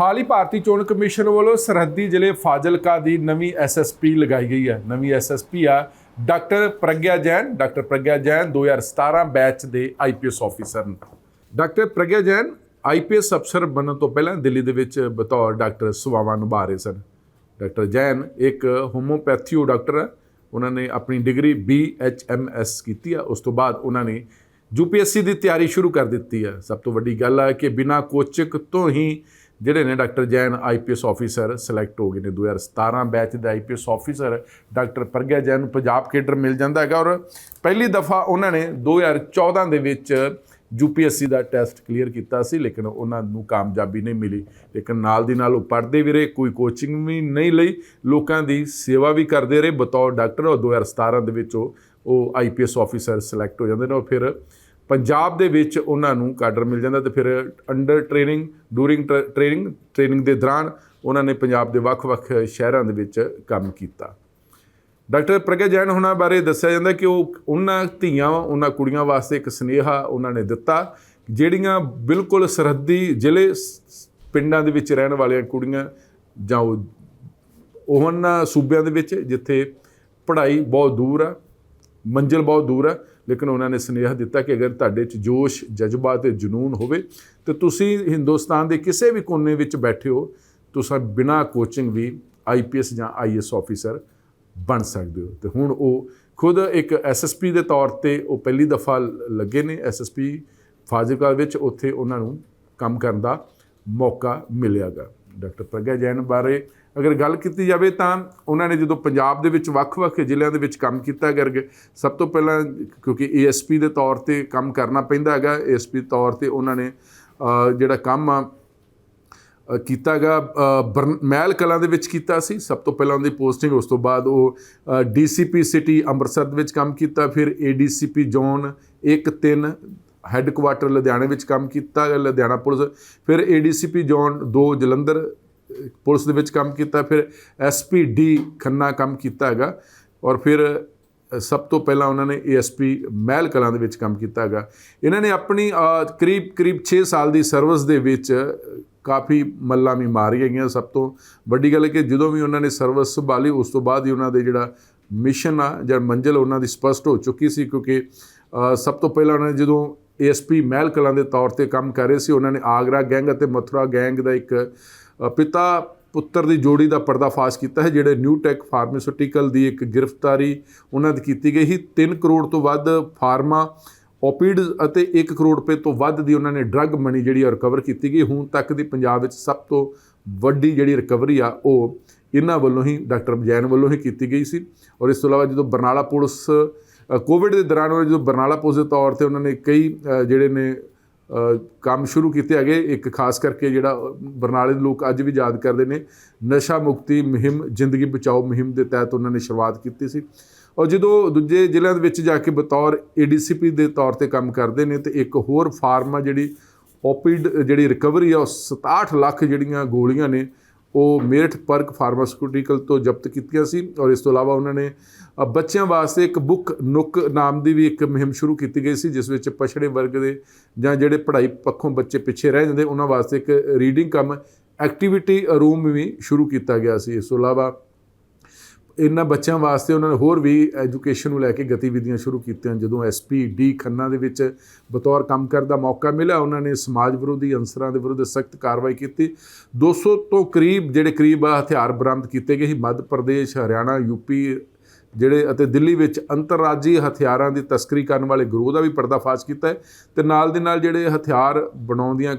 ਹਾਲ ਹੀ ਭਾਰਤੀ ਚੋਣ ਕਮਿਸ਼ਨ ਵੱਲੋਂ ਸਰਹੱਦੀ ਜ਼ਿਲ੍ਹੇ ਫਾਜ਼ਿਲਕਾ ਦੀ ਨਵੀਂ ਐਸਐਸਪੀ ਲਗਾਈ ਗਈ ਹੈ। ਨਵੀਂ ਐਸਐਸਪੀ ਆ doctor Pragya Jain, doctor Pragya Jain 2017 batch ਦੇ ਆਈਪੀਐਸ ਆਫੀਸਰ ਨੇ। ਡਾਕਟਰ ਪ੍ਰਗਿਆ ਜੈਨ ਆਈਪੀਐਸ ਅਫਸਰ ਬਣਨ ਤੋਂ ਪਹਿਲਾਂ ਦਿੱਲੀ ਦੇ ਵਿੱਚ ਬਤੌਰ ਡਾਕਟਰ ਸੇਵਾਵਾਂ ਨਿਭਾ ਰਹੇ ਸਨ। ਡਾਕਟਰ ਜੈਨ ਇੱਕ ਹੋਮੋਪੈਥੀਓ ਡਾਕਟਰ ਹੈ ਉਹਨਾਂ ਨੇ ਆਪਣੀ ਡਿਗਰੀ ਬੀਐਚਐਮਐਸ ਕੀਤੀ ਆ। ਉਸ ਤੋਂ ਬਾਅਦ ਉਹਨਾਂ ਨੇ ਯੂਪੀਐਸਸੀ ਦੀ ਤਿਆਰੀ ਸ਼ੁਰੂ ਕਰ ਦਿੱਤੀ ਹੈ ਸਭ ਤੋਂ ਵੱਡੀ ਗੱਲ ਹੈ ਕਿ ਬਿਨਾਂ ਕੋਚਿੰਗ ਤੋਂ ਹੀ ਜਿਹੜੇ ਨੇ doctor Jain IPS officer select ਹੋ ਗਏ ਨੇ 2017 ਬੈਚ ਦੇ IPS officer, doctor Pragya Jain ਨੂੰ ਪੰਜਾਬ ਕੇਡਰ ਮਿਲ ਜਾਂਦਾ ਹੈਗਾ ਔਰ ਪਹਿਲੀ ਦਫਾ ਉਹਨਾਂ ਨੇ 2014 ਦੇ ਵਿੱਚ ਯੂਪੀਐਸਸੀ ਦਾ ਟੈਸਟ ਕਲੀਅਰ ਕੀਤਾ ਸੀ, ਲੇਕਿਨ ਉਹਨਾਂ ਨੂੰ ਕਾਮਯਾਬੀ ਨਹੀਂ ਮਿਲੀ। ਲੇਕਿਨ ਨਾਲ ਦੀ ਨਾਲ ਉਹ ਪੜ੍ਹਦੇ ਵੀ ਰਹੇ, ਕੋਈ ਕੋਚਿੰਗ ਵੀ ਨਹੀਂ ਲਈ, ਲੋਕਾਂ ਦੀ ਸੇਵਾ ਵੀ ਕਰਦੇ ਰਹੇ, ਬਤੌਰ ਡਾਕਟਰ ਉਹ 2017 ਦੇ ਵਿੱਚ ਉਹ ਉਹ ਆਈਪੀਐਸ ਆਫੀਸਰ ਸਿਲੈਕਟ ਹੋ ਜਾਂਦੇ ਨੇ ਔਰ ਫਿਰ ਪੰਜਾਬ ਦੇ ਵਿੱਚ ਉਹਨਾਂ ਨੂੰ ਕਾਡਰ ਮਿਲ ਜਾਂਦਾ ਤੇ ਫਿਰ under training during training training ਦੇ ਦੌਰਾਨ ਉਹਨਾਂ ਨੇ ਪੰਜਾਬ ਦੇ ਵੱਖ-ਵੱਖ ਸ਼ਹਿਰਾਂ ਦੇ ਵਿੱਚ ਕੰਮ ਕੀਤਾ। ਡਾਕਟਰ ਪ੍ਰਗਿਆ ਜੈਨ ਹੋਣਾ ਬਾਰੇ ਦੱਸਿਆ ਜਾਂਦਾ ਕਿ ਉਹ ਉਹਨਾਂ ਧੀਆਂ, ਉਹਨਾਂ ਕੁੜੀਆਂ ਵਾਸਤੇ ਇੱਕ ਸਨੇਹਾ ਉਹਨਾਂ ਨੇ ਦਿੱਤਾ, ਜਿਹੜੀਆਂ ਬਿਲਕੁਲ ਸਰਹੱਦੀ ਜ਼ਿਲ੍ਹੇ ਸ- ਪਿੰਡਾਂ ਦੇ ਵਿੱਚ ਰਹਿਣ ਵਾਲੀਆਂ ਕੁੜੀਆਂ ਜਾਂ ਉਹਨਾਂ ਸੂਬਿਆਂ ਦੇ ਵਿੱਚ ਜਿੱਥੇ ਪੜ੍ਹਾਈ ਬਹੁਤ ਦੂਰ ਆ, ਮੰਜ਼ਿਲ ਬਹੁਤ ਦੂਰ ਆ ਲੇਕਿਨ ਉਹਨਾਂ ਨੇ ਸੁਨੇਹਾ ਦਿੱਤਾ ਕਿ ਅਗਰ ਤੁਹਾਡੇ 'ਚ ਜੋਸ਼, ਜਜ਼ਬਾ ਤੇ ਜਨੂਨ ਹੋਵੇ, ਤੇ ਤੁਸੀਂ ਹਿੰਦੁਸਤਾਨ ਦੇ ਕਿਸੇ ਵੀ ਕੋਨੇ ਵਿੱਚ ਬੈਠੇ ਹੋ, ਤੁਸੀਂ ਬਿਨਾਂ ਕੋਚਿੰਗ ਵੀ ਆਈਪੀਐਸ ਜਾਂ ਆਈਐਸ ਆਫੀਸਰ ਬਣ ਸਕਦੇ ਹੋ। ਤੇ ਹੁਣ ਉਹ ਖੁਦ ਇੱਕ ਐਸਐਸਪੀ ਦੇ ਤੌਰ ਤੇ ਉਹ ਪਹਿਲੀ ਦਫਾ ਲੱਗੇ ਨੇ ਐਸਐਸਪੀ ਫਾਜ਼ਿਲਕਾ ਵਿੱਚ, ਉੱਥੇ ਉਹਨਾਂ ਨੂੰ ਕੰਮ ਕਰਨ ਦਾ ਮੌਕਾ ਮਿਲਿਆਗਾ। ਡਾਕਟਰ ਪ੍ਰਗਿਆ ਜੈਨ ਬਾਰੇ ਅਗਰ ਗੱਲ ਕੀਤੀ ਜਾਵੇ ਤਾਂ ਉਹਨਾਂ ਨੇ ਜਦੋਂ ਪੰਜਾਬ ਦੇ ਵਿੱਚ ਵੱਖ-ਵੱਖ ਜ਼ਿਲ੍ਹਿਆਂ ਦੇ ਵਿੱਚ ਕੰਮ ਕੀਤਾ ਕਰਕੇ ਸਭ ਤੋਂ ਪਹਿਲਾਂ ਕਿਉਂਕਿ ਏਐਸਪੀ ਦੇ ਤੌਰ ਤੇ ਕੰਮ ਕਰਨਾ ਪੈਂਦਾ ਹੈਗਾ ਏਐਸਪੀ ਤੌਰ ਤੇ ਉਹਨਾਂ ਨੇ ਜਿਹੜਾ ਕੰਮ ਆ ਅ, ਕੀਤਾਗਾ ਮਹਿਲ ਕਲਾਂ ਦੇ ਵਿੱਚ ਕੀਤਾ ਸੀ। ਸਭ ਤੋਂ ਪਹਿਲਾਂ ਉਹਦੀ ਪੋਸਟਿੰਗ ਉਸ ਤੋਂ ਬਾਅਦ ਉਹ ਡੀਸੀਪੀ ਸਿਟੀ ਅੰਮ੍ਰਿਤਸਰ ਦੇ ਵਿੱਚ ਕੰਮ ਕੀਤਾ ਫਿਰ ਏਡੀਸੀਪੀ ਜ਼ੋਨ 1 3 ਹੈੱਡਕੁਆਟਰ ਲੁਧਿਆਣੇ ਵਿੱਚ ਕੰਮ ਕੀਤਾ, ਲੁਧਿਆਣਾ ਪੁਲਿਸ, ਫਿਰ ਏਡੀਸੀਪੀ ਜ਼ੋਨ 2 ਜਲੰਧਰ ਪੁਲਿਸ ਦੇ ਵਿੱਚ ਕੰਮ ਕੀਤਾ, ਫਿਰ ਐਸਪੀਡੀ ਖੰਨਾ ਕੰਮ ਕੀਤਾ ਹੈਗਾ, ਔਰ ਫਿਰ ਸਭ ਤੋਂ ਪਹਿਲਾਂ ਉਹਨਾਂ ਨੇ ਏਐਸਪੀ ਮਹਿਲ ਕਲਾਂ ਦੇ ਵਿੱਚ ਕੰਮ ਕੀਤਾ ਹੈਗਾ। ਇਹਨਾਂ ਨੇ ਆਪਣੀ ਕਰੀਬ ਕਰੀਬ 6 ਸਾਲ ਦੀ ਸਰਵਿਸ ਦੇ ਵਿੱਚ ਕਾਫੀ ਮੱਲਾਂ ਵੀ ਮਾਰੀਆਂ ਗਈਆਂ ਸਭ ਤੋਂ। ਵੱਡੀ ਗੱਲ ਹੈ ਕਿ ਜਦੋਂ ਵੀ ਉਹਨਾਂ ਨੇ ਸਰਵਿਸ ਸੰਭਾਲੀ, ਉਸ ਤੋਂ ਬਾਅਦ ਹੀ ਉਹਨਾਂ ਦੇ ਜਿਹੜਾ ਮਿਸ਼ਨ ਆ, ਜਾਂ ਮੰਜ਼ਿਲ ਉਹਨਾਂ ਦੀ ਸਪਸ਼ਟ ਹੋ ਚੁੱਕੀ ਸੀ, ਕਿਉਂਕਿ ਸਭ ਤੋਂ ਪਹਿਲਾਂ ਉਹਨਾਂ ਨੇ ਜਦੋਂ ਏਐਸਪੀ ਮਹਿਲ ਕਲਾਂ ਦੇ ਤੌਰ ਤੇ ਕੰਮ ਕਰ ਰਹੇ ਸੀ। ਉਹਨਾਂ ਨੇ ਆਗਰਾ ਗੈਂਗ ਅਤੇ ਮਥੁਰਾ ਗੈਂਗ ਦਾ ਇੱਕ ਪਿਤਾ ਪੁੱਤਰ ਦੀ ਜੋੜੀ ਦਾ ਪਰਦਾਫਾਸ਼ ਕੀਤਾ ਹੈ, ਜਿਹੜੇ ਨਿਊ ਟੈਕ ਫਾਰਮਾਸਿਊਟੀਕਲ ਦੀ ਇੱਕ ਗ੍ਰਿਫਤਾਰੀ ਉਹਨਾਂ ਦੀ ਕੀਤੀ ਗਈ ਸੀ। 3 ਕਰੋੜ ਤੋਂ ਵੱਧ ਫਾਰਮਾ ਓਪੀਡਸ ਅਤੇ 1 ਕਰੋੜ ਰੁਪਏ ਤੋਂ ਵੱਧ ਦੀ ਉਹਨਾਂ ਨੇ ਡਰੱਗ ਮਨੀ ਜਿਹੜੀ ਰਿਕਵਰ ਕੀਤੀ ਗਈ। ਹੁਣ ਤੱਕ ਦੀ ਪੰਜਾਬ ਵਿੱਚ ਸਭ ਤੋਂ ਵੱਡੀ ਜਿਹੜੀ ਰਿਕਵਰੀ ਆ, ਉਹ ਇਹਨਾਂ ਵੱਲੋਂ ਹੀ, ਡਾਕਟਰ ਜੈਨ ਵੱਲੋਂ ਹੀ ਕੀਤੀ ਗਈ ਸੀ। ਔਰ ਇਸ ਤੋਂ ਇਲਾਵਾ ਜਦੋਂ ਬਰਨਾਲਾ ਪੁਲਿਸ ਕੋਵਿਡ ਦੇ ਦੌਰਾਨ ਉਹ ਜਦੋਂ ਬਰਨਾਲਾ ਪੁਲਿਸ ਦੇ ਤੌਰ ਤੇ ਉਹਨਾਂ ਨੇ ਕਈ ਜਿਹੜੇ ਨੇ ਕੰਮ ਸ਼ੁਰੂ ਕੀਤੇ ਹੈਗੇ, ਇੱਕ ਖਾਸ ਕਰਕੇ ਜਿਹੜਾ ਬਰਨਾਲੇ ਦੇ ਲੋਕ ਅੱਜ ਵੀ ਯਾਦ ਕਰਦੇ ਨੇ, ਨਸ਼ਾ ਮੁਕਤੀ ਮੁਹਿੰਮ, ਜ਼ਿੰਦਗੀ ਬਚਾਓ ਮੁਹਿੰਮ ਦੇ ਤਹਿਤ ਉਹਨਾਂ ਨੇ ਸ਼ੁਰੂਆਤ ਕੀਤੀ ਸੀ। ਔਰ ਜਦੋਂ ਦੂਜੇ ਜ਼ਿਲ੍ਹਿਆਂ ਦੇ ਵਿੱਚ ਜਾ ਕੇ ਬਤੌਰ ਏਡੀਸੀਪੀ ਦੇ ਤੌਰ ਤੇ ਕੰਮ ਕਰਦੇ ਨੇ, ਤੇ ਇੱਕ ਹੋਰ ਫਾਰਮਾ ਜਿਹੜੀ ਓਪੀਡ ਜਿਹੜੀ ਰਿਕਵਰੀ ਆ, ਉਹ 67 ਲੱਖ ਜਿਹੜੀਆਂ ਗੋਲੀਆਂ ਨੇ ਉਹ ਮੇਰਠ ਪਰਕ ਫਾਰਮਾਸਿਊਟੀਕਲ ਤੋਂ ਜ਼ਬਤ ਕੀਤੀਆਂ ਸੀ ਔਰ ਇਸ ਤੋਂ ਇਲਾਵਾ ਉਹਨਾਂ ਨੇ ਬੱਚਿਆਂ ਵਾਸਤੇ ਇੱਕ ਬੁੱਕ ਨੁੱਕ ਨਾਮ ਦੀ ਵੀ ਇੱਕ ਮੁਹਿੰਮ ਸ਼ੁਰੂ ਕੀਤੀ ਗਈ ਸੀ, ਜਿਸ ਵਿੱਚ ਪਛੜੇ ਵਰਗ ਦੇ ਜਾਂ ਜਿਹੜੇ ਪੜ੍ਹਾਈ ਪੱਖੋਂ ਬੱਚੇ ਪਿੱਛੇ ਰਹਿ ਜਾਂਦੇ, ਉਹਨਾਂ ਵਾਸਤੇ ਇੱਕ ਰੀਡਿੰਗ ਕਮ ਐਕਟੀਵਿਟੀ ਰੂਮ ਵੀ ਸ਼ੁਰੂ ਕੀਤਾ ਗਿਆ ਸੀ। ਇਸ ਤੋਂ ਇਲਾਵਾ ਇਹਨਾਂ ਬੱਚਿਆਂ ਵਾਸਤੇ ਉਹਨਾਂ ਨੇ ਹੋਰ ਵੀ ਐਜੂਕੇਸ਼ਨ ਨੂੰ ਲੈ ਕੇ ਗਤੀਵਿਧੀਆਂ ਸ਼ੁਰੂ ਕੀਤੀਆਂ, ਜਦੋਂ ਐਸਪੀ ਡੀ ਖੰਨਾ ਦੇ ਵਿੱਚ ਬਤੌਰ ਕੰਮ ਕਰਨ ਦਾ ਮੌਕਾ ਮਿਲਿਆ, ਉਹਨਾਂ ਨੇ ਸਮਾਜ ਵਿਰੋਧੀ ਅੰਸਰਾਂ ਦੇ ਵਿਰੁੱਧ ਸਖਤ ਕਾਰਵਾਈ ਕੀਤੀ। 200 ਤੋਂ ਕਰੀਬ, ਜਿਹੜੇ ਕਰੀਬ ਹਥਿਆਰ ਬਰਾਮਦ ਕੀਤੇ ਗਏ ਸੀ। ਮੱਧ ਪ੍ਰਦੇਸ਼, ਹਰਿਆਣਾ ਯੂਪੀ ਜਿਹੜੇ ਅਤੇ ਦਿੱਲੀ ਵਿੱਚ ਅੰਤਰਰਾਜੀ ਹਥਿਆਰਾਂ ਦੀ ਤਸਕਰੀ ਕਰਨ ਵਾਲੇ ਗਰੋਹ ਦਾ ਵੀ ਪਰਦਾਫਾਸ਼ ਕੀਤਾ ਹੈ ਤੇ ਨਾਲ ਦੇ ਨਾਲ ਜਿਹੜੇ ਹਥਿਆਰ ਬਣਾਉਂਦੀਆਂ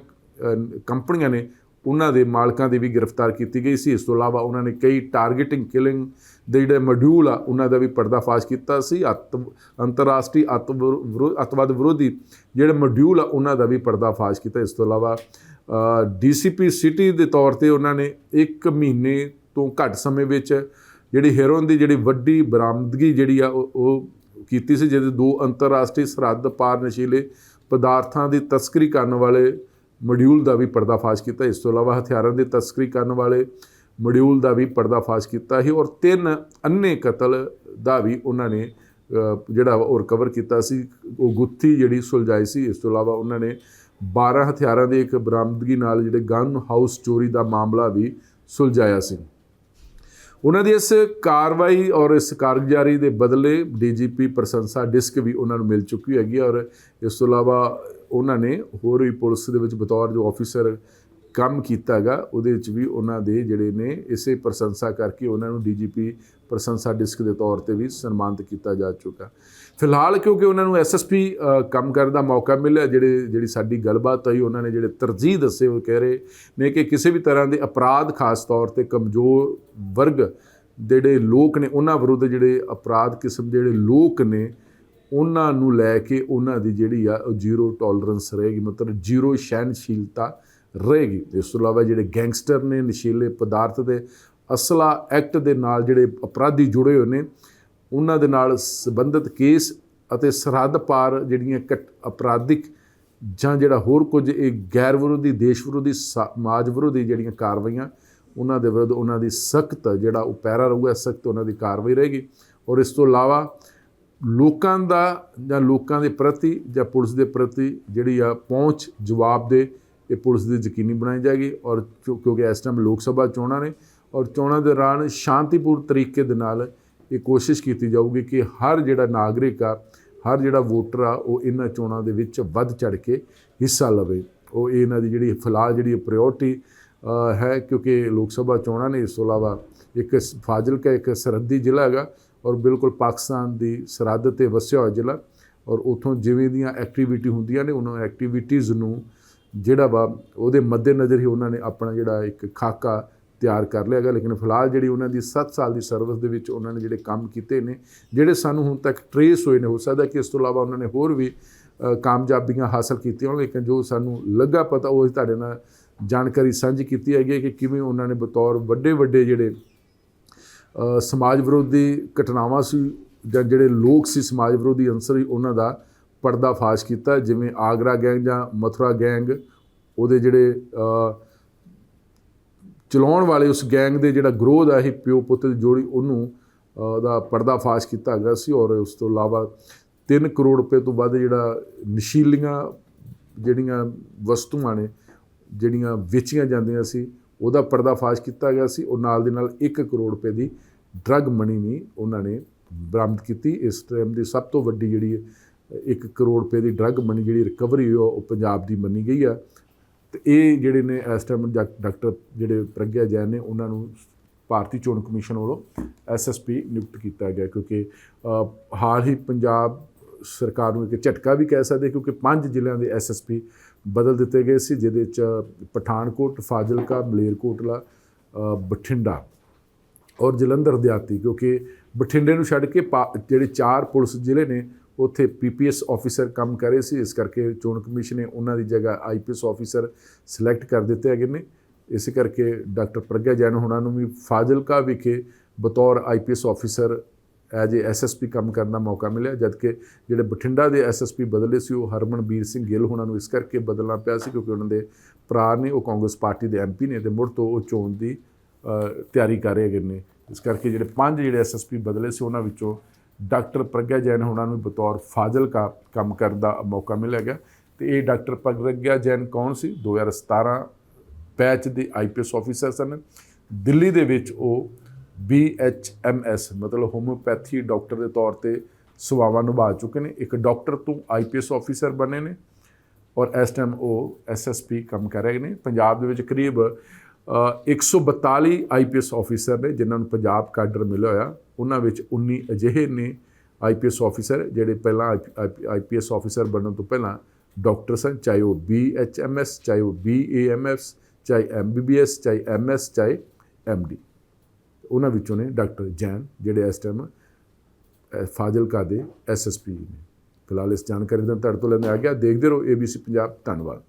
ਕੰਪਨੀਆਂ ਨੇ ਉਹਨਾਂ ਦੇ ਮਾਲਕਾਂ ਦੀ ਵੀ ਗ੍ਰਿਫਤਾਰ ਕੀਤੀ ਗਈ ਸੀ। ਇਸ ਤੋਂ ਇਲਾਵਾ ਉਹਨਾਂ ਨੇ ਕਈ ਟਾਰਗੇਟਿੰਗ ਕਿਲਿੰਗ ਦੇ ਜਿਹੜੇ ਮੋਡਿਊਲ ਆ, ਉਹਨਾਂ ਦਾ ਵੀ ਪਰਦਾਫਾਸ਼ ਕੀਤਾ ਸੀ। ਅੱਤ, ਅੰਤਰਰਾਸ਼ਟਰੀ ਅੱਤ ਅੱਤਵਾਦ ਵਿਰੋਧੀ ਜਿਹੜੇ ਮੋਡਿਊਲ ਆ, ਉਹਨਾਂ ਦਾ ਵੀ ਪਰਦਾਫਾਸ਼ ਕੀਤਾ। ਇਸ ਤੋਂ ਇਲਾਵਾ ਡੀਸੀਪੀ ਸਿਟੀ ਦੇ ਤੌਰ ਤੇ ਉਹਨਾਂ ਨੇ 1 ਮਹੀਨੇ ਤੋਂ ਘੱਟ ਸਮੇਂ ਵਿੱਚ ਜਿਹੜੀ ਹੈਰੋਇਨ ਦੀ ਜਿਹੜੀ ਵੱਡੀ ਬਰਾਮਦਗੀ ਜਿਹੜੀ ਆ, ਉਹ ਉਹ ਕੀਤੀ ਸੀ, ਜਿਹਦੇ ਦੋ ਅੰਤਰਰਾਸ਼ਟਰੀ ਸਰਹੱਦ ਪਾਰ ਨਸ਼ੀਲੇ ਪਦਾਰਥਾਂ ਦੀ ਤਸਕਰੀ ਕਰਨ ਵਾਲੇ ਮੋਡਿਊਲ ਦਾ ਵੀ ਪਰਦਾਫਾਸ਼ ਕੀਤਾ। ਇਸ ਤੋਂ ਇਲਾਵਾ ਹਥਿਆਰਾਂ ਦੀ ਤਸਕਰੀ ਕਰਨ ਵਾਲੇ ਮੋਡਿਊਲ ਦਾ ਵੀ ਪਰਦਾਫਾਸ਼ ਕੀਤਾ ਸੀ ਔਰ ਤਿੰਨ ਅੰਨੇ ਕਤਲ ਦਾ ਵੀ ਉਹਨਾਂ ਨੇ ਅ, ਜਿਹੜਾ ਉਹ ਰਿਕਵਰ ਕੀਤਾ ਸੀ। ਉਹ ਗੁੱਥੀ ਜਿਹੜੀ ਸੁਲਝਾਈ ਸੀ। ਇਸ ਤੋਂ ਇਲਾਵਾ ਉਹਨਾਂ ਨੇ 12 ਹਥਿਆਰਾਂ ਦੀ ਇੱਕ ਬਰਾਮਦਗੀ ਨਾਲ ਜਿਹੜੇ ਗਨ ਹਾਊਸ ਚੋਰੀ ਦਾ ਮਾਮਲਾ ਵੀ ਸੁਲਝਾਇਆ ਸੀ। ਉਹਨਾਂ ਦੀ ਇਸ ਕਾਰਵਾਈ ਔਰ ਇਸ ਕਾਰਗੁਜ਼ਾਰੀ ਦੇ ਬਦਲੇ ਡੀਜੀਪੀ ਪ੍ਰਸ਼ੰਸਾ ਡਿਸਕ ਵੀ ਉਹਨਾਂ ਨੂੰ ਮਿਲ ਚੁੱਕੀ ਹੈਗੀ ਹੈ ਔਰ ਇਸ ਤੋਂ ਇਲਾਵਾ ਉਹਨਾਂ ਨੇ ਹੋਰ ਵੀ ਪੁਲਿਸ ਦੇ ਵਿੱਚ ਬਤੌਰ ਜੋ ਆਫੀਸਰ ਕੰਮ ਕੀਤਾ ਹੈਗਾ, ਉਹਦੇ ਵਿੱਚ ਵੀ ਉਹਨਾਂ ਦੇ ਜਿਹੜੇ ਨੇ ਇਸੇ ਪ੍ਰਸ਼ੰਸਾ ਕਰਕੇ ਉਹਨਾਂ ਨੂੰ ਡੀਜੀਪੀ ਪ੍ਰਸ਼ੰਸਾ ਡਿਸਕ ਦੇ ਤੌਰ ਤੇ ਵੀ ਸਨਮਾਨਿਤ ਕੀਤਾ ਜਾ ਚੁੱਕਾ। ਫਿਲਹਾਲ ਕਿਉਂਕਿ ਉਹਨਾਂ ਨੂੰ ਐਸਐਸਪੀ ਕੰਮ ਕਰਨ ਦਾ ਮੌਕਾ ਮਿਲਿਆ, ਜਿਹੜੇ, ਜਿਹੜੀ ਸਾਡੀ ਗੱਲਬਾਤ ਹੋਈ, ਉਹਨਾਂ ਨੇ ਜਿਹੜੇ ਤਰਜੀਹ ਦੱਸੇ, ਉਹ ਕਹਿ ਰਹੇ ਨੇ ਕਿ ਕਿਸੇ ਵੀ ਤਰ੍ਹਾਂ ਦੇ ਅਪਰਾਧ ਖਾਸ ਤੌਰ ਤੇ ਕਮਜ਼ੋਰ ਵਰਗ, ਜਿਹੜੇ ਲੋਕ ਨੇ, ਉਹਨਾਂ ਵਿਰੁੱਧ ਜਿਹੜੇ ਅਪਰਾਧ ਕਿਸਮ ਦੇ ਜਿਹੜੇ ਲੋਕ ਨੇ ਉਹਨਾਂ ਨੂੰ ਲੈ ਕੇ ਉਹਨਾਂ ਦੀ ਜਿਹੜੀ ਆ, ਉਹ ਜ਼ੀਰੋ ਟੋਲਰੈਂਸ ਰਹੇਗੀ, ਮਤਲਬ ਜ਼ੀਰੋ ਸਹਿਣਸ਼ੀਲਤਾ ਰਹੇਗੀ। ਇਸ ਤੋਂ ਇਲਾਵਾ ਜਿਹੜੇ ਗੈਂਗਸਟਰ ਨੇ, ਨਸ਼ੀਲੇ ਪਦਾਰਥ ਦੇ, ਅਸਲਾ ਐਕਟ ਦੇ ਨਾਲ ਜਿਹੜੇ ਅਪਰਾਧੀ ਜੁੜੇ ਹੋਏ ਨੇ, ਉਹਨਾਂ ਦੇ ਨਾਲ ਸੰਬੰਧਿਤ ਕੇਸ ਅਤੇ ਸਰਹੱਦ ਪਾਰ ਜਿਹੜੀਆਂ ਘਟ- ਅਪਰਾਧਿਕ ਜਾਂ ਜਿਹੜਾ ਹੋਰ ਕੁਝ ਇਹ ਗੈਰ ਵਿਰੋਧੀ, ਦੇਸ਼ ਵਿਰੋਧੀ, ਸਮਾਜ ਵਿਰੋਧੀ ਜਿਹੜੀਆਂ ਕਾਰਵਾਈਆਂ, ਉਹਨਾਂ ਦੇ ਵਿਰੁੱਧ ਉਹਨਾਂ ਦੀ ਸਖਤ ਜਿਹੜਾ ਉਹ ਪੈਰਾ ਰਹੂਗਾ, ਸਖਤ ਉਹਨਾਂ ਦੀ ਕਾਰਵਾਈ ਰਹੇਗੀ। ਔਰ ਇਸ ਤੋਂ ਇਲਾਵਾ ਲੋਕਾਂ ਦਾ ਜਾਂ ਲੋਕਾਂ ਦੇ ਪ੍ਰਤੀ ਜਾਂ ਪੁਲਿਸ ਦੇ ਪ੍ਰਤੀ ਜਿਹੜੀ ਆ ਪਹੁੰਚ ਜਵਾਬ ਦੇ, ਇਹ ਪੁਲਿਸ ਦੀ ਯਕੀਨੀ ਬਣਾਈ ਜਾਏਗੀ ਔਰ ਕਿਉਂ- ਕਿਉਂਕਿ ਇਸ ਟਾਈਮ ਲੋਕ ਸਭਾ ਚੋਣਾਂ ਨੇ ਔਰ ਚੋਣਾਂ ਦੇ ਦੌਰਾਨ ਸ਼ਾਂਤੀਪੂਰਨ ਤਰੀਕੇ ਦੇ ਨਾਲ ਇਹ ਕੋਸ਼ਿਸ਼ ਕੀਤੀ ਜਾਊਗੀ ਕਿ ਹਰ ਜਿਹੜਾ ਨਾਗਰਿਕ ਆ, ਹਰ ਜਿਹੜਾ ਵੋਟਰ ਆ, ਉਹ ਇਹਨਾਂ ਚੋਣਾਂ ਦੇ ਵਿੱਚ ਵੱਧ ਚੜ ਕੇ ਹਿੱਸਾ ਲਵੇ। ਉਹ ਇਹਨਾਂ ਦੀ ਜਿਹੜੀ ਫਿਲਹਾਲ ਜਿਹੜੀ ਪ੍ਰਾਇੋਰਟੀ ਹੈ ਕਿਉਂਕਿ ਲੋਕ ਸਭਾ ਚੋਣਾਂ ਨੇ, ਇਸ ਤੋਂ ਇਲਾਵਾ ਇੱਕ ਫਾਜ਼ਿਲਕਾ ਇੱਕ ਸਰਹੱਦੀ ਜ਼ਿਲ੍ਹਾ ਹੈਗਾ ਔਰ ਬਿਲਕੁਲ ਪਾਕਿਸਤਾਨ ਦੀ ਸਰਹੱਦ ਤੇ ਵਸਿਆ ਹੋਇਆ ਜ਼ਿਲ੍ਹਾ ਔਰ ਉਥੋਂ ਜਿਵੇਂ ਦੀਆਂ ਐਕਟੀਵਿਟੀ ਹੁੰਦੀਆਂ ਨੇ, ਉਹਨਾਂ ਐਕਟੀਵਿਟੀਜ਼ ਨੂੰ ਜਿਹੜਾ ਵਾ ਉਹਦੇ ਮੱਦੇਨਜ਼ਰ ਹੀ ਉਹਨਾਂ ਨੇ ਆਪਣਾ ਜਿਹੜਾ ਇੱਕ ਖਾਕਾ ਤਿਆਰ ਕਰ ਲਿਆ ਹੈਗਾ। ਲੇਕਿਨ ਫਿਲਹਾਲ ਜਿਹੜੀ ਉਹਨਾਂ ਦੀ 7 ਸਾਲ ਦੀ ਸਰਵਿਸ ਦੇ ਵਿੱਚ ਉਹਨਾਂ ਨੇ ਜਿਹੜੇ ਕੰਮ ਕੀਤੇ ਨੇ, ਜਿਹੜੇ ਸਾਨੂੰ ਹੁਣ ਤੱਕ ਟਰੇਸ ਹੋਏ ਨੇ, ਹੋ ਸਕਦਾ ਕਿ ਇਸ ਤੋਂ ਇਲਾਵਾ ਉਹਨਾਂ ਨੇ ਹੋਰ ਵੀ ਕਾਮਯਾਬੀਆਂ ਹਾਸਲ ਕੀਤੀਆਂ ਲੇਕਿਨ ਜੋ ਸਾਨੂੰ ਲੱਗਾ ਪਤਾ, ਉਹ ਤੁਹਾਡੇ ਨਾਲ ਜਾਣਕਾਰੀ ਸਾਂਝੀ ਕੀਤੀ ਹੈਗੀ ਹੈ ਕਿ ਕਿਵੇਂ ਉਹਨਾਂ ਨੇ ਬਤੌਰ ਵੱਡੇ ਵੱਡੇ ਜਿਹੜੇ ਸਮਾਜ ਵਿਰੋਧੀ ਘਟਨਾਵਾਂ ਸੀ ਜਾਂ ਜਿਹੜੇ ਲੋਕ ਸੀ ਸਮਾਜ ਵਿਰੋਧੀ ਅੰਸਰ ਸੀ ਉਹਨਾਂ ਦਾ ਪਰਦਾਫਾਸ਼ ਕੀਤਾ ਜਿਵੇਂ ਆਗਰਾ ਗੈਂਗ ਜਾਂ ਮਥੁਰਾ ਗੈਂਗ ਉਹਦੇ ਜਿਹੜੇ ਚਲਾਉਣ ਵਾਲੇ ਉਸ ਗੈਂਗ ਦੇ ਜਿਹੜਾ ਗਰੋਹ ਦਾ ਇਹ ਪਿਓ ਪੁੱਤ ਦੀ ਜੋੜੀ ਉਹਨੂੰ ਅ, ਉਹਦਾ ਪਰਦਾਫਾਸ਼ ਕੀਤਾ ਗਿਆ ਸੀ ਔਰ ਉਸ ਤੋਂ ਇਲਾਵਾ 3 ਕਰੋੜ ਰੁਪਏ ਤੋਂ ਵੱਧ ਜਿਹੜਾ ਨਸ਼ੀਲੀਆਂ ਜਿਹੜੀਆਂ ਵਸਤੂਆਂ ਨੇ ਜਿਹੜੀਆਂ ਵੇਚੀਆਂ ਜਾਂਦੀਆਂ ਸੀ ਉਹਦਾ ਪਰਦਾਫਾਸ਼ ਕੀਤਾ ਗਿਆ ਸੀ ਉਹ ਨਾਲ ਦੇ ਨਾਲ 1 ਕਰੋੜ ਰੁਪਏ ਦੀ ਡਰੱਗ ਮਨੀ ਵੀ ਉਹਨਾਂ ਨੇ ਬਰਾਮਦ ਕੀਤੀ। ਇਸ ਟਾਈਮ ਦੀ ਸਭ ਤੋਂ ਵੱਡੀ ਜਿਹੜੀ 1 ਕਰੋੜ ਰੁਪਏ ਦੀ ਡਰੱਗ ਮਨੀ ਜਿਹੜੀ ਰਿਕਵਰੀ ਹੋਈ, ਉਹ ਪੰਜਾਬ ਦੀ ਮੰਨੀ ਗਈ ਆ। ਤੇ ਇਹ ਜਿਹੜੇ ਨੇ, ਇਸ ਟਾਈਮ ਡਾਕਟਰ ਜਿਹੜੇ ਪ੍ਰਗਿਆ ਜੈਨ ਨੇ, ਉਹਨਾਂ ਨੂੰ ਭਾਰਤੀ ਚੋਣ ਕਮਿਸ਼ਨ ਵੱਲੋਂ ਐਸਐਸਪੀ ਨਿਯੁਕਤ ਕੀਤਾ ਗਿਆ। ਕਿਉਂਕਿ ਹਾਲ ਹੀ ਪੰਜਾਬ ਸਰਕਾਰ ਨੂੰ ਇੱਕ ਝਟਕਾ ਵੀ ਕਹਿ ਸਕਦੇ, ਕਿਉਂਕਿ ਪੰਜ ਜ਼ਿਲ੍ਹਿਆਂ ਦੇ ਐਸਐਸਪੀ ਬਦਲ ਦਿੱਤੇ ਗਏ ਸੀ, ਜਿਹਦੇ ਚ ਪਠਾਨਕੋਟ, ਫਾਜ਼ਿਲਕਾ, ਮਲੇਰਕੋਟਲਾ ਬਠਿੰਡਾ। ਔਰ ਜਲੰਧਰ ਦਿਹਾਤੀ ਕਿਉਂਕਿ ਬਠਿੰਡੇ ਨੂੰ ਛੱਡ ਕੇ ਪਾ- ਜਿਹੜੇ ਚਾਰ ਪੁਲਿਸ ਜ਼ਿਲ੍ਹੇ ਨੇ, ਉੱਥੇ ਪੀਪੀਐਸ ਆਫੀਸਰ ਕੰਮ ਕਰ ਰਹੇ ਸੀ, ਇਸ ਕਰਕੇ ਚੋਣ ਕਮਿਸ਼ਨ ਨੇ ਉਹਨਾਂ ਦੀ ਜਗ੍ਹਾ ਆਈਪੀਐਸ ਆਫੀਸਰ ਸਿਲੈਕਟ ਕਰ ਦਿੱਤੇ ਹੈਗੇ ਨੇ। ਇਸੇ ਕਰਕੇ ਡਾਕਟਰ ਪ੍ਰਗਿਆ ਜੈਨ ਹੋਣਾ ਨੂੰ ਵੀ ਫਾਜ਼ਿਲਕਾ ਵਿਖੇ ਬਤੌਰ IPS officer as a SSP ਕੰਮ ਕਰਨ ਦਾ ਮੌਕਾ ਮਿਲਿਆ, ਜਦਕਿ ਜਿਹੜੇ ਬਠਿੰਡਾ ਦੇ ਐਸਐਸਪੀ ਬਦਲੇ ਸੀ, ਉਹ ਹਰਮਨਬੀਰ ਸਿੰਘ ਗਿੱਲ ਹੋਣਾ ਨੂੰ ਇਸ ਕਰਕੇ ਬਦਲਣਾ ਪਿਆ ਸੀ, ਕਿਉਂਕਿ ਉਹਨਾਂ ਦੇ ਭਰਾ ਨੇ, ਉਹ ਕਾਂਗਰਸ ਪਾਰਟੀ ਦੇ ਐਮਪੀ ਨੇ, ਤੇ ਮੁੜ ਤੋਂ ਉਹ ਚੋਣ ਦੀ ਤਿਆਰੀ ਕਰ ਰਹੇ ਹੈਗੇ ਨੇ। ਇਸ ਕਰਕੇ ਜਿਹੜੇ ਪੰਜ ਜਿਹੜੇ ਐਸਐਸਪੀ ਬਦਲੇ ਸੀ, ਉਹਨਾਂ ਵਿੱਚੋਂ ਡਾਕਟਰ ਪ੍ਰਗਿਆ ਜੈਨ ਹੋਣਾ ਨੂੰ ਬਤੌਰ ਫਾਜ਼ਿਲਕਾ ਕੰਮ ਕਰਨ ਦਾ ਮੌਕਾ ਮਿਲਿਆ ਗਿਆ। ਤੇ ਇਹ ਡਾਕਟਰ ਪ੍ਰਗਿਆ ਜੈਨ ਕੌਣ ਸੀ? 2017 ਬੈਚ ਦੇ ਆਈਪੀਐਸ ਆਫੀਸਰ ਸਨ। ਦਿੱਲੀ ਦੇ ਵਿੱਚ ਉਹ BHMS ਮਤਲਬ ਹੋਮਿਓਪੈਥੀ ਡਾਕਟਰ ਦੇ ਤੌਰ ਤੇ ਸੇਵਾਵਾਂ ਨਿਭਾ ਚੁੱਕੇ ਨੇ। ਇੱਕ ਡਾਕਟਰ ਤੋਂ ਆਈਪੀਐਸ ਆਫੀਸਰ ਬਣੇ ਨੇ ਔਰ ਇਸ ਟਾਈਮ ਉਹ ਐਸਐਸਪੀ ਕੰਮ ਕਰ ਰਹੇ ਨੇ। ਪੰਜਾਬ ਦੇ ਵਿੱਚ ਕਰੀਬ 142 ਆਈਪੀਐਸ ਆਫੀਸਰ ਨੇ, ਜਿਨ੍ਹਾਂ ਨੂੰ ਪੰਜਾਬ ਕਾਡਰ ਮਿਲਿਆ ਹੋਇਆ, ਉਹਨਾਂ ਵਿੱਚ 19 ਅਜਿਹੇ ਨੇ ਆਈਪੀਐਸ ਆਫੀਸਰ, ਜਿਹੜੇ ਪਹਿਲਾਂ ਆਈਪੀਐਸ ਆਫੀਸਰ ਬਣਨ ਤੋਂ ਪਹਿਲਾਂ ਡਾਕਟਰ ਸਨ, ਚਾਹੇ ਉਹ BHMS ਚਾਹੇ ਉਹ BAMS ਚਾਹੇ MBBS ਚਾਹੇ MS ਚਾਹੇ MD ਉਹਨਾਂ ਵਿੱਚੋਂ ਨੇ ਡਾਕਟਰ ਜੈਨ, ਜਿਹੜੇ ਇਸ ਟਾਈਮ ਫਾਜ਼ਿਲਕਾ ਦੇ ਐਸਐਸਪੀ ਨੇ। ਫਿਲਹਾਲ ਇਸ ਜਾਣਕਾਰੀ ਦਾ ਤੁਹਾਡੇ ਤੋਂ ਲੈਣ ਆ ਗਿਆ। ਦੇਖਦੇ ਰਹੋ ABC ਪੰਜਾਬ ਧੰਨਵਾਦ।